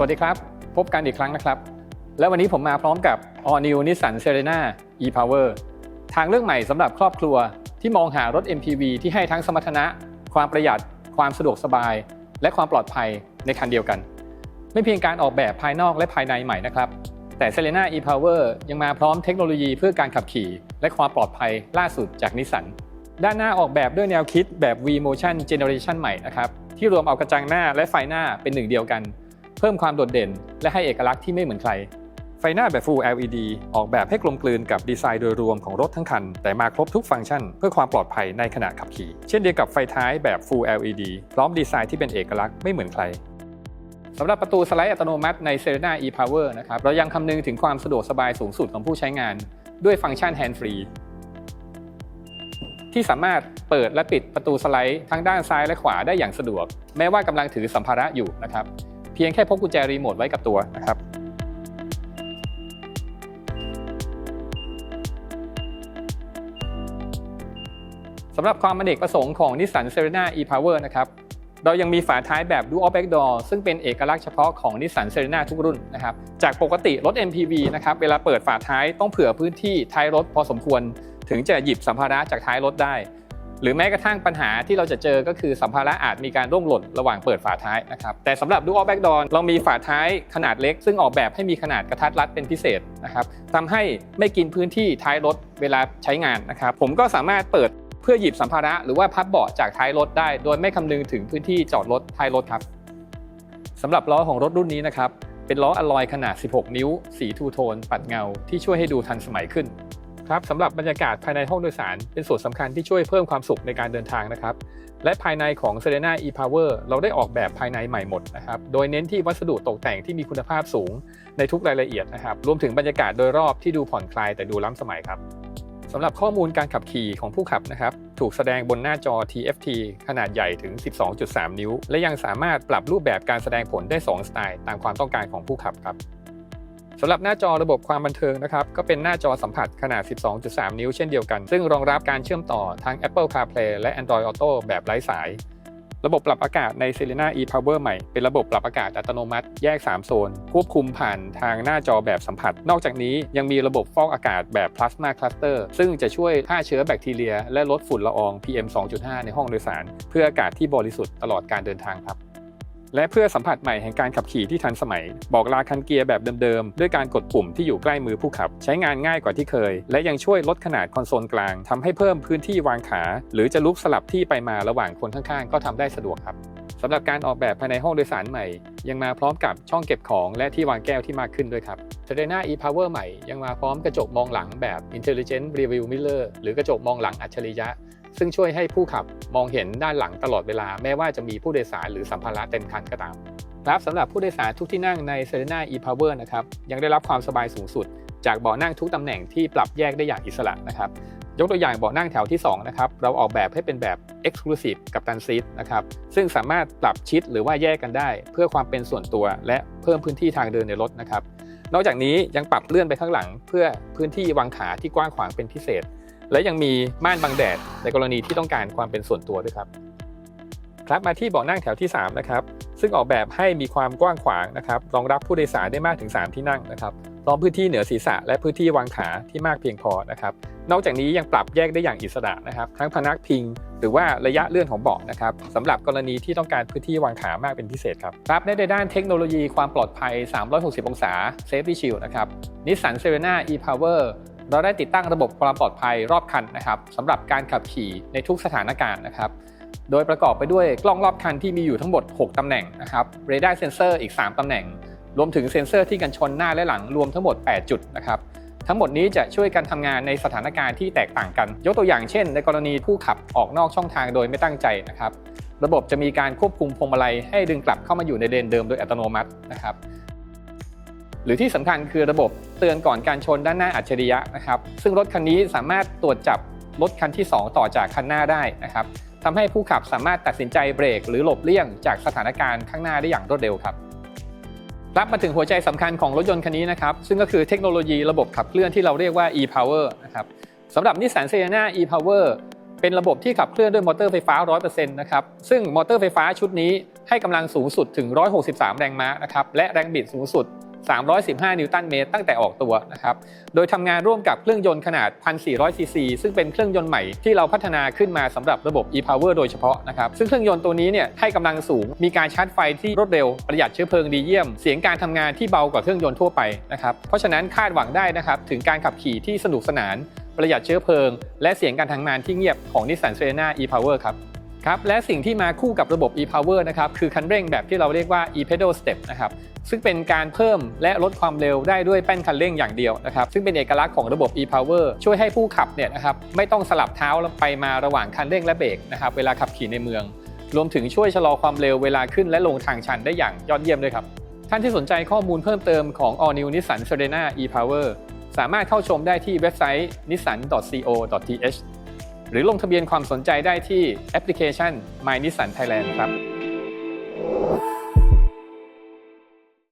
สวัสดีครับ พบกันอีกครั้งนะครับ และวันนี้ผมมาพร้อมกับ All New Nissan Serena e-Power ทางเลือกใหม่สำหรับครอบครัวที่มองหารถ MPV ที่ให้ทั้งสมรรถนะ ความประหยัด ความสะดวกสบาย และความปลอดภัยในคันเดียวกัน ไม่เพียงการออกแบบภายนอกและภายในใหม่นะครับ แต่ Serena e-Power ยังมาพร้อมเทคโนโลยีเพื่อการขับขี่ และความปลอดภัยล่าสุดจากนิสสันด้านหน้าออกแบบด้วยแนวคิดแบบ V Motion Generation ใหม่นะครับที่รวมเอากระจังหน้าและไฟหน้าเป็นหนึ่งเดียวกัน เพิ่มความโดดเด่น และให้เอกลักษณ์ที่ไม่เหมือนใคร ไฟหน้าแบบ Full LED ออกแบบให้กลมกลืนกับดีไซน์โดยรวมของรถทั้งคัน แต่มาครบทุกฟังก์ชัน เพื่อความปลอดภัยในขณะขับขี่ เช่นเดียวกับไฟท้ายแบบ Full LED พร้อมดีไซน์ที่เป็นเอกลักษณ์ไม่เหมือนใครสำหรับประตูสไลด์อัตโนมัติใน Serena e-Power นะครับเรายังคำนึงถึงความสะดวกสบายสูงสุดของผู้ใช้งาน ด้วยฟังก์ชัน Hand Free ที่สามารถเปิดและปิดประตูสไลด์ทั้งด้านซ้ายและขวาได้อย่างสะดวก แม้ว่ากำลังถือสัมภาระอยู่นะครับ พียงแค่พกกุญแจรีโมทไว้กับตัวนะครับสำหรับความอเนกประสงค์ของ Nissan Serena e-Power นะครับเรายังมีฝาท้ายแบบ Dual Back Door ซึ่งเป็นเอกลักษณ์เฉพาะของ Nissan Serena ทุกรุ่นนะครับจากปกติรถ MPV นะครับเวลาเปิดฝาท้ายต้องเผื่อพื้นที่ท้ายรถพอสมควร ถึงจะหยิบสัมภาระจากท้ายรถได้ หรือแม้กระทั่งปัญหาที่เราจะเจอก็คือสัมภาระอาจมีการร่วงหล่นระหว่างเปิดฝาท้ายนะครับแต่สำหรับ Dual Back Door เรามีฝาท้ายขนาดเล็ก ซึ่งออกแบบให้มีขนาดกระทัดรัดเป็นพิเศษนะครับทำให้ไม่กินพื้นที่ท้ายรถเวลาใช้งานนะครับผมก็สามารถเปิดเพื่อหยิบสัมภาระหรือว่าพับเบาะจากท้ายรถได้ โดยไม่คำนึงถึงพื้นที่จอดรถท้ายรถครับสำหรับล้อของรถรุ่นนี้นะครับเป็นล้ออลลอยขนาด 16 นิ้ว สีทูโทน ปัดเงา ที่ช่วยให้ดูทันสมัยขึ้น ครับสำหรับบรรยากาศภายในห้องโดยสาร เป็นส่วนสำคัญที่ช่วยเพิ่มความสุขในการเดินทางนะครับ และภายในของ Serena e-Power เราได้ออกแบบภายในใหม่หมดนะครับ โดยเน้นที่วัสดุตกแต่งที่มีคุณภาพสูงในทุกรายละเอียดนะครับ รวมถึงบรรยากาศโดยรอบที่ดูผ่อนคลายแต่ดูล้ำสมัยครับสำหรับข้อมูลการขับขี่ของผู้ขับนะครับ ถูกแสดงบนหน้าจอ TFT ขนาดใหญ่ถึง 12.3 นิ้ว และยังสามารถปรับรูปแบบการแสดงผลได้ 2 สไตล์ ตามความต้องการของผู้ขับครับ สำหรับหน้าจอระบบความบันเทิงนะครับก็เป็นหน้าจอสัมผัสขนาด 12.3 นิ้วเช่นเดียวกัน ซึ่งรองรับการเชื่อมต่อทั้ง Apple CarPlay และ Android Auto แบบไร้สาย ระบบปรับอากาศใน Serena e-Power ใหม่ เป็นระบบปรับอากาศอัตโนมัติแยก 3 โซน ควบคุมผ่านทางหน้าจอแบบสัมผัส นอกจากนี้ยังมีระบบฟอกอากาศแบบ Plasma Cluster ซึ่งจะช่วยฆ่าเชื้อแบคทีเรีย และลดฝุ่นละออง PM 2.5 ในห้องโดยสาร เพื่ออากาศที่บริสุทธิ์ตลอดการเดินทางครับ และเพื่อสัมผัสใหม่แห่งการขับขี่ที่ทันสมัย บอกลาคันเกียร์แบบเดิมๆ ด้วยการกดปุ่มที่อยู่ใกล้มือผู้ขับ ใช้งานง่ายกว่าที่เคย และยังช่วยลดขนาดคอนโซลกลางทำให้เพิ่มพื้นที่วางขา หรือจะลุกสลับที่ไปมาระหว่างคนข้างๆ ก็ทำได้สะดวกครับสำหรับการออกแบบภายในห้องโดยสารใหม่ ยังมาพร้อมกับช่องเก็บของและที่วางแก้วที่มากขึ้นด้วยครับ Serena e-Power ใหม่ยังมาพร้อมกระจกมองหลังแบบ Intelligent Review Mirror หรือกระจกมองหลังอัจฉริยะ ซึ่งช่วยให้ผู้ขับมองเห็นด้านหลังตลอดเวลาแม้ว่าจะมีผู้โดยสารหรือสัมภาระเต็มคันก็ตามครับสำหรับผู้โดยสารทุกที่นั่งใน Serena e-Power นะครับยังได้รับความสบายสูงสุด จากเบาะนั่งทุกตำแหน่งที่ปรับแยกได้อย่างอิสระนะครับยกตัวอย่างเบาะนั่งแถวที่2นะครับเราออกแบบให้เป็นแบบ Exclusive กับตันซีทนะครับซึ่งสามารถปรับชิดหรือว่าแยกกันได้ เพื่อความเป็นส่วนตัวและเพิ่มพื้นที่ทางเดินในรถนะครับนอกจากนี้ยังปรับเลื่อนไปข้างหลัง เพื่อพื้นที่วางขาที่กว้างขวางเป็นพิเศษ และยังมีม่านบังแดดในกรณีที่ต้องการความเป็นส่วนตัวด้วยครับ ครับมาที่เบาะนั่งแถวที่ 3 นะครับ ซึ่งออกแบบให้มีความกว้างขวางนะครับรองรับผู้โดยสารได้มากถึง 3 ที่นั่งนะครับรอมพื้นที่เหนือศีรษะและพื้นที่วางขาที่มากเพียงพอนะครับ นอกจากนี้ยังปรับแยกได้อย่างอิสระนะครับ ทั้งพนักพิง หรือว่าระยะเลื่อนของเบาะนะครับสำหรับกรณีที่ต้องการพื้นที่วางขามากเป็นพิเศษครับครับในด้านเทคโนโลยีความปลอดภัย 360 องศา Safety Shield นะครับ Nissan Serena e-Power เราได้ติดตั้งระบบความปลอดภัยรอบคันนะครับสำหรับการขับขี่ในทุกสถานการณ์นะครับ โดยประกอบไปด้วยกล้องรอบคันที่มีอยู่ทั้งหมด 6 ตำแหน่งนะครับเรดาร์เซนเซอร์อีก 3 ตำแหน่ง รวมถึงเซ็นเซอร์ที่กันชนหน้าและหลังรวมทั้งหมด 8 จุดนะครับทั้งหมดนี้จะช่วยกันทำงานในสถานการณ์ที่แตกต่างกัน ยกตัวอย่างเช่น ในกรณีผู้ขับออกนอกช่องทางโดยไม่ตั้งใจนะครับ ระบบจะมีการควบคุมพวงมาลัยให้ดึงกลับเข้ามาอยู่ในเลนเดิมโดยอัตโนมัตินะครับ รือที่สำคัญคือระบบเตือนก่อนการชนด้านหน้าอัจฉริยะนะครับ ซึ่งรถคันนี้สามารถตรวจจับรถคันที่ 2 ต่อจากคันหน้าได้นะครับทำให้ผู้ขับสามารถตัดสินใจเบรก หรือหลบเลี่ยงจากสถานการณ์ข้างหน้าได้อย่างรวดเร็วครับรับมาถึงหัวใจสำคัญของรถยนต์คันนี้นะครับ ซึ่งก็คือเทคโนโลยีระบบขับเคลื่อนที่เราเรียกว่า e-power นะครับสำหรับ Nissan Serena e-power เป็นระบบที่ขับเคลื่อนด้วยมอเตอร์ไฟฟ้า 100%นะครับ ซึ่งมอเตอร์ไฟฟ้าชุดนี้ให้กำลังสูงสุดถึง 163 แรงม้านะครับ และแรงบิดสูงสุด 315 นิวตันเมตรตั้งแต่ออกตัวนะครับ โดยทำงานร่วมกับเครื่องยนต์ขนาด 1,400 ซีซี ซึ่งเป็นเครื่องยนต์ใหม่ที่เราพัฒนาขึ้นมาสำหรับระบบ e-power โดยเฉพาะนะครับ ซึ่งเครื่องยนต์ตัวนี้เนี่ยให้กำลังสูง มีการชาร์จไฟที่รวดเร็ว ประหยัดเชื้อเพลิงดีเยี่ยม เสียงการทำงานที่เบากว่าเครื่องยนต์ทั่วไปนะครับ เพราะฉะนั้นคาดหวังได้นะครับถึงการขับขี่ที่สนุกสนาน ประหยัดเชื้อเพลิง และเสียงการทำงานที่เงียบของ Nissan Serena e-power ครับ ครับและสิ่งที่มาคู่กับระบบ e-power นะครับคือคันเร่งแบบที่เราเรียกว่า e-pedal step นะครับซึ่งเป็นการเพิ่มและลดความเร็วได้ด้วยแป้นคันเร่งอย่างเดียวนะครับซึ่งเป็นเอกลักษณ์ของระบบ e-power ช่วยให้ผู้ขับเนี่ยนะครับไม่ต้องสลับเท้าไปมาระหว่างคันเร่งและเบรกนะครับเวลาขับขี่ในเมือง รวมถึงช่วยชะลอความเร็วเวลาขึ้นและลงทางชันได้อย่างยอดเยี่ยมด้วยครับท่านที่สนใจข้อมูลเพิ่มเติมของ All New Nissan Serena e-power สามารถเข้าชมได้ที่เว็บไซต์ nissan.co.th หรือลงทะเบียนความสนใจได้ที่แอปพลิเคชัน My Nissan Thailand ครับ